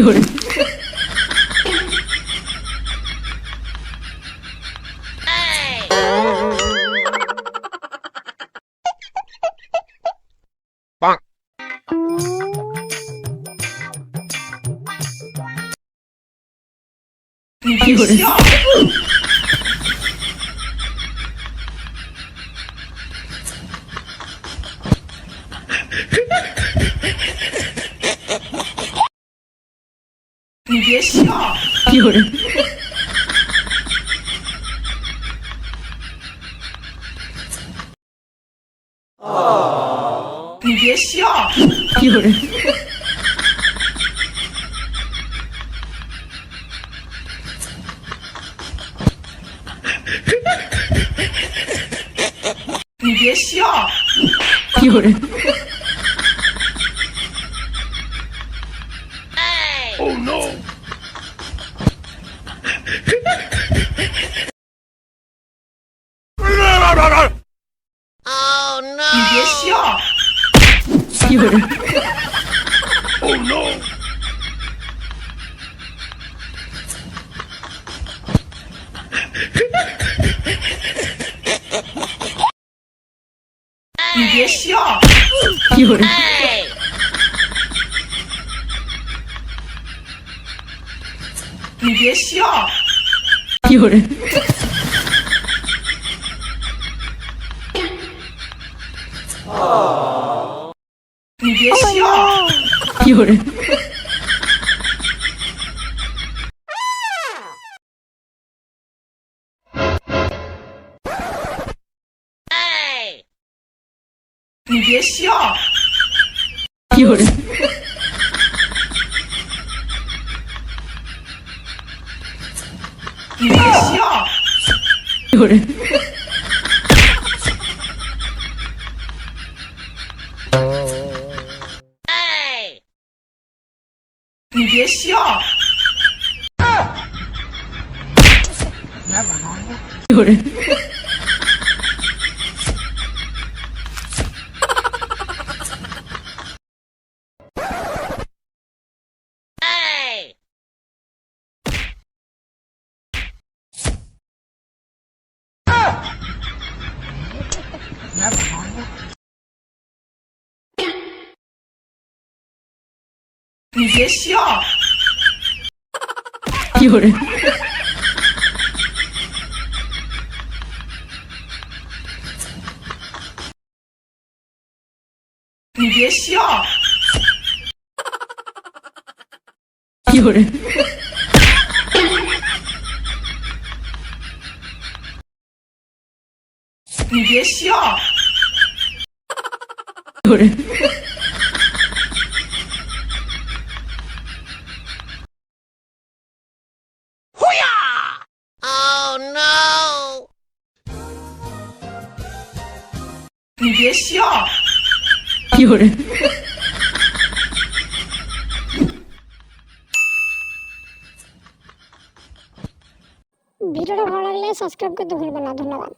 비주얼. 비주얼. 别笑，有人，你别笑，有人，你别笑，有人，别笑，有人，你别笑，有人，你别笑，有人，你别笑，有人，你别笑，有人，你别笑，有人，别笑，有人，你别笑，有人，你别笑，有人，你别笑，有人，你别笑， 有人， ভিডিওটা ভালো লাগলে সাবস্ক্রাইব করতে ভুলবেন না ধন্যবাদ